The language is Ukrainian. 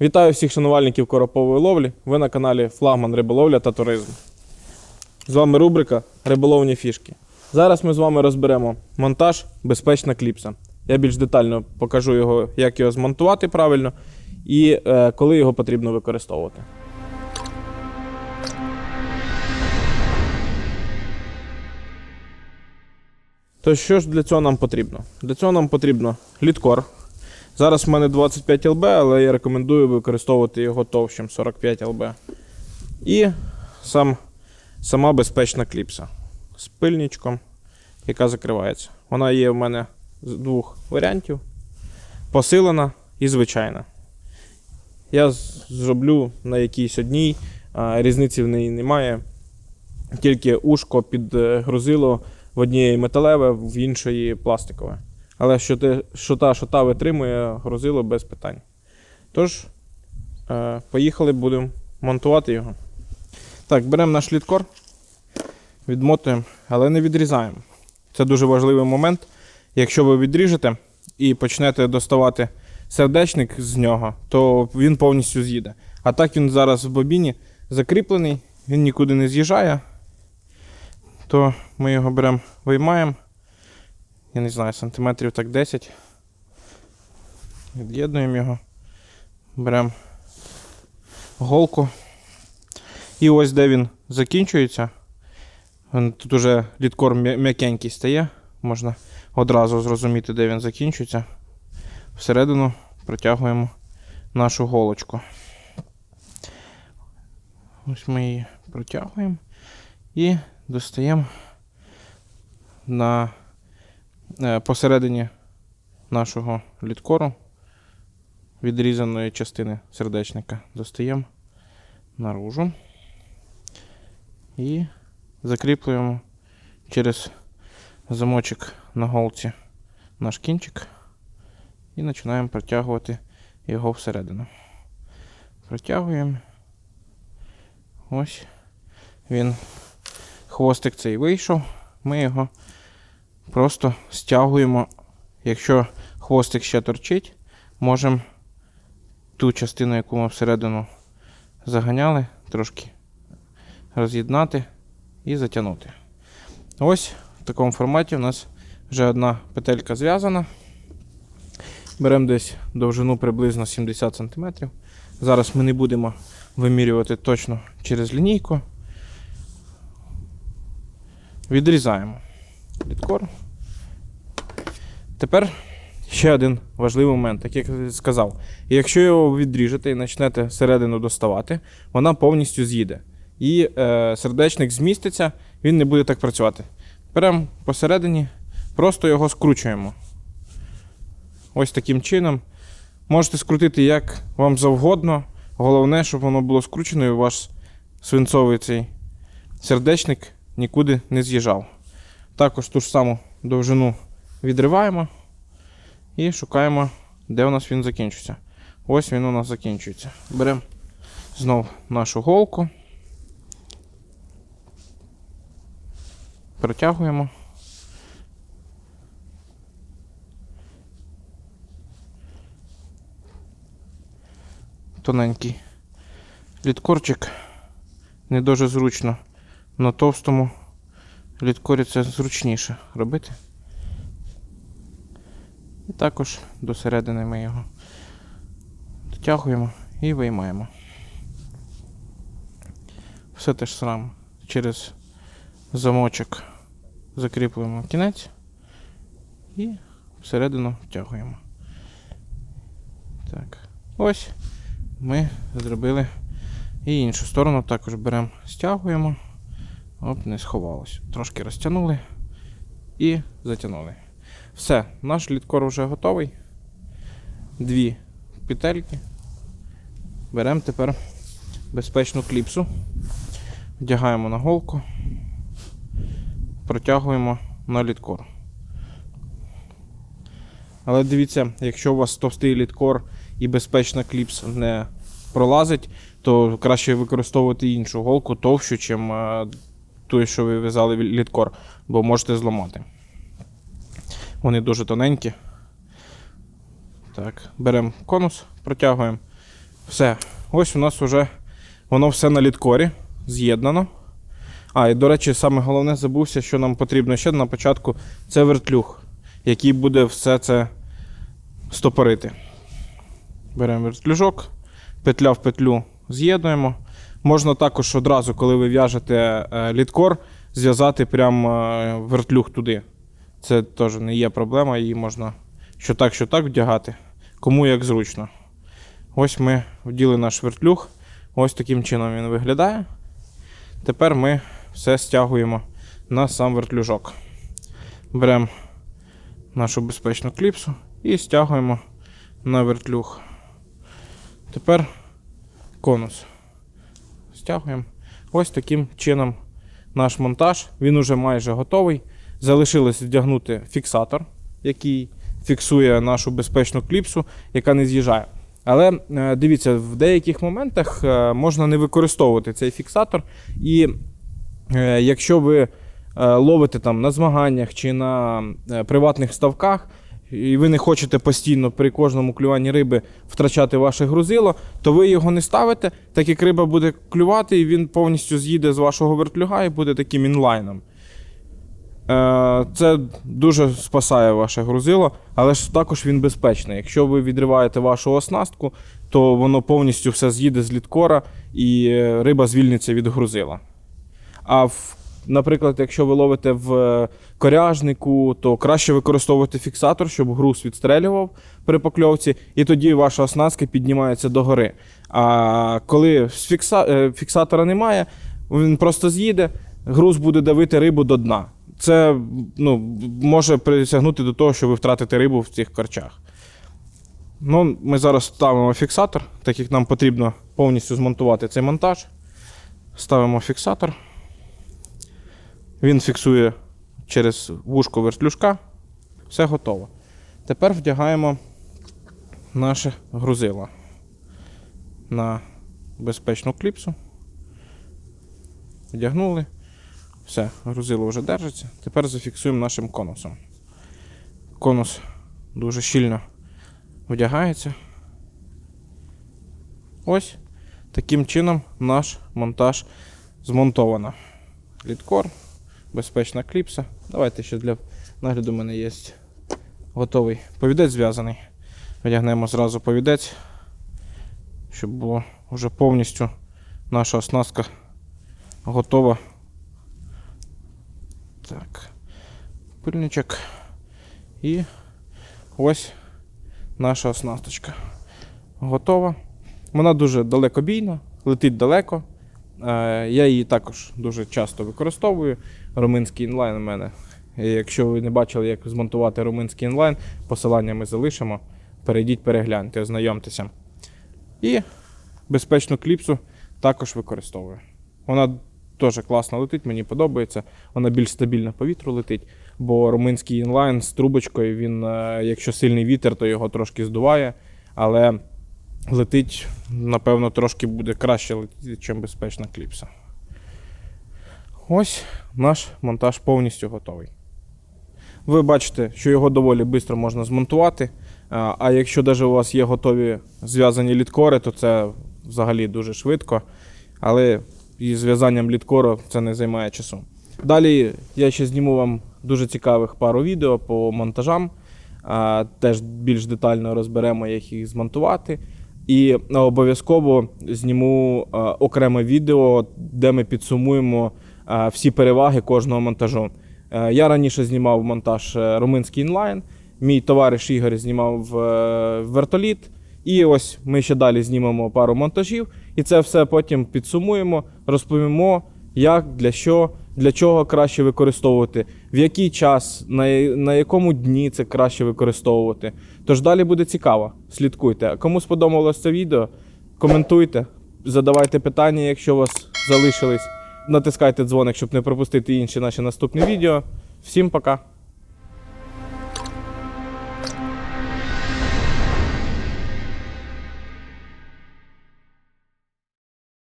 Вітаю всіх шанувальників коропової ловлі. Ви на каналі Флагман Риболовля та Туризм. З вами рубрика Риболовні фішки. Зараз ми з вами розберемо монтаж безпечна кліпса. Я більш детально покажу його, як його змонтувати правильно і е, коли його потрібно використовувати. То що ж для цього нам потрібно? Для цього нам потрібно літкор. Зараз в мене 25 ЛБ, але я рекомендую використовувати його товщим 45 ЛБ. І сам, сама безпечна кліпса з пильничком, яка закривається. Вона є в мене з двох варіантів: посилена і звичайна. Я зроблю на якійсь одній, різниці в неї немає. Тільки ушко під е, грузило в однієї металеве, в іншої пластикове. Але що, те, що та, що та витримує, грузило без питань. Тож, е, поїхали, будемо монтувати його. Так, беремо наш літкор, відмотуємо, але не відрізаємо. Це дуже важливий момент. Якщо ви відріжете і почнете доставати сердечник з нього, то він повністю з'їде. А так він зараз в бобіні закріплений, він нікуди не з'їжджає. То ми його беремо, виймаємо. Я не знаю, сантиметрів так 10. Від'єднуємо його. Беремо голку. І ось де він закінчується. Тут уже літкор м'якенький стає. Можна одразу зрозуміти, де він закінчується. Всередину протягуємо нашу голочку. Ось ми її протягуємо і достаємо на посередині нашого літкору відрізаної частини сердечника достаємо наружу і закріплюємо через замочок на голці наш кінчик і починаємо протягувати його всередину. Протягуємо. Ось він. Хвостик цей вийшов. Ми його просто стягуємо. Якщо хвостик ще торчить, можемо ту частину, яку ми всередину заганяли, трошки роз'єднати і затягнути. Ось в такому форматі у нас вже одна петелька зв'язана. Беремо десь довжину приблизно 70 см. Зараз ми не будемо вимірювати точно через лінійку. Відрізаємо літкор. Тепер ще один важливий момент, як я сказав. Якщо його відріжете і почнете середину доставати, вона повністю з'їде. І е, сердечник зміститься, він не буде так працювати. Беремо посередині, просто його скручуємо. Ось таким чином. Можете скрутити як вам завгодно. Головне, щоб воно було скручено і ваш свинцовий цей сердечник нікуди не з'їжджав. Також ту ж саму довжину відриваємо і шукаємо, де у нас він закінчиться. Ось він у нас закінчується. Беремо знову нашу голку. Протягуємо. Тоненький літкорчик не дуже зручно. На товстому літкорі це зручніше робити. І також до середини ми його дотягуємо і виймаємо. Все те ж саме. Через замочок закріплюємо кінець і всередину втягуємо. Так. Ось ми зробили і іншу сторону також беремо, стягуємо. Оп, не сховалось. Трошки розтягнули і затягнули. Все, наш літкор вже готовий. Дві петельки. Беремо тепер безпечну кліпсу, вдягаємо на голку, протягуємо на літкор. Але дивіться, якщо у вас товстий літкор і безпечна кліпса не пролазить, то краще використовувати іншу голку товщу, чим ту, що ви в'язали літкор, бо можете зламати. Вони дуже тоненькі. Так, беремо конус, протягуємо Все. Ось у нас вже воно все на літкорі з'єднано. А, і до речі, саме головне забувся, що нам потрібно ще на початку це вертлюг, який буде все це стопорити. Беремо вертлюжок, петля в петлю з'єднуємо. Можна також одразу, коли ви в'яжете е, літкор, зв'язати прям е, вертлюг туди. Це теж не є проблема, її можна що так, що так вдягати. Кому як зручно. Ось ми вділи наш вертлюг. Ось таким чином він виглядає. Тепер ми все стягуємо на сам вертлюжок. Беремо нашу безпечну кліпсу і стягуємо на вертлюг. Тепер конус. Стягуємо. Ось таким чином наш монтаж. Він уже майже готовий. Залишилось вдягнути фіксатор, який фіксує нашу безпечну кліпсу, яка не з'їжджає. Але е, дивіться, в деяких моментах е, можна не використовувати цей фіксатор. І е, якщо ви ловите там на змаганнях чи на приватних ставках, і ви не хочете постійно при кожному клюванні риби втрачати ваше грузило, то ви його не ставите, так як риба буде клювати, і він повністю з'їде з вашого вертлюга і буде таким інлайном. Е, Це дуже спасає ваше грузило, але ж також він безпечний. Якщо ви відриваєте вашу оснастку, то воно повністю все з'їде з літкора і е, риба звільниться від грузила. А в, наприклад, якщо ви ловите в е, коряжнику, то краще використовувати фіксатор, щоб груз відстрелював при покльовці, і тоді ваша оснастка піднімається догори. А коли е, фіксатора немає, він просто з'їде, груз буде давити рибу до дна. Це ну, може присягнути до того, що ви втратите рибу в цих корчах. Ну, ми зараз ставимо фіксатор, так як нам потрібно повністю змонтувати цей монтаж. Ставимо фіксатор. Він фіксує через вушко вертлюжка. Все готово. Тепер вдягаємо наше грузило на безпечну кліпсу. Вдягнули. Все, грузило вже держиться. Тепер зафіксуємо нашим конусом. Конус дуже щільно вдягається. Ось таким чином наш монтаж змонтовано. Літкор, безпечна кліпса. Давайте ще для нагляду у мене є готовий повідець зв'язаний. Вдягнемо зразу повідець, щоб було вже повністю наша оснастка готова. Так. Пильничок. І ось наша оснасточка. Готова. Вона дуже далекобійна, летить далеко. Е, Я її також дуже часто використовую. Румунський інлайн у мене. Якщо ви не бачили, як змонтувати румунський інлайн, посилання ми залишимо. Перейдіть, перегляньте, ознайомтеся. І безпечну кліпсу також використовую. Вона теж класно летить, мені подобається. Вона більш стабільно по вітру летить, бо румунський інлайн з трубочкою, він, е, якщо сильний вітер, то його трошки здуває, але летить, напевно, трошки буде краще летіти, ніж безпечна кліпса. Ось наш монтаж повністю готовий. Ви бачите, що його доволі швидко можна змонтувати. А якщо навіть у вас є готові зв'язані літкори, то це взагалі дуже швидко. Але і зв'язанням літкору це не займає часу. Далі я ще зніму вам дуже цікавих пару відео по монтажам. Теж більш детально розберемо, як їх змонтувати. І обов'язково зніму окреме відео, де ми підсумуємо всі переваги кожного монтажу. Е, Я раніше знімав монтаж е, румунський інлайн. Мій товариш Ігор знімав е, вертоліт. І ось ми ще далі знімемо пару монтажів, і це все потім підсумуємо, розповімо, як, для що, для чого краще використовувати, в який час, на, на якому дні це краще використовувати. Тож далі буде цікаво. Слідкуйте. А Кому сподобалось це відео, коментуйте, задавайте питання, якщо у вас залишились. Натискайте дзвоник, щоб не пропустити інші наші наступні відео. Всім пока!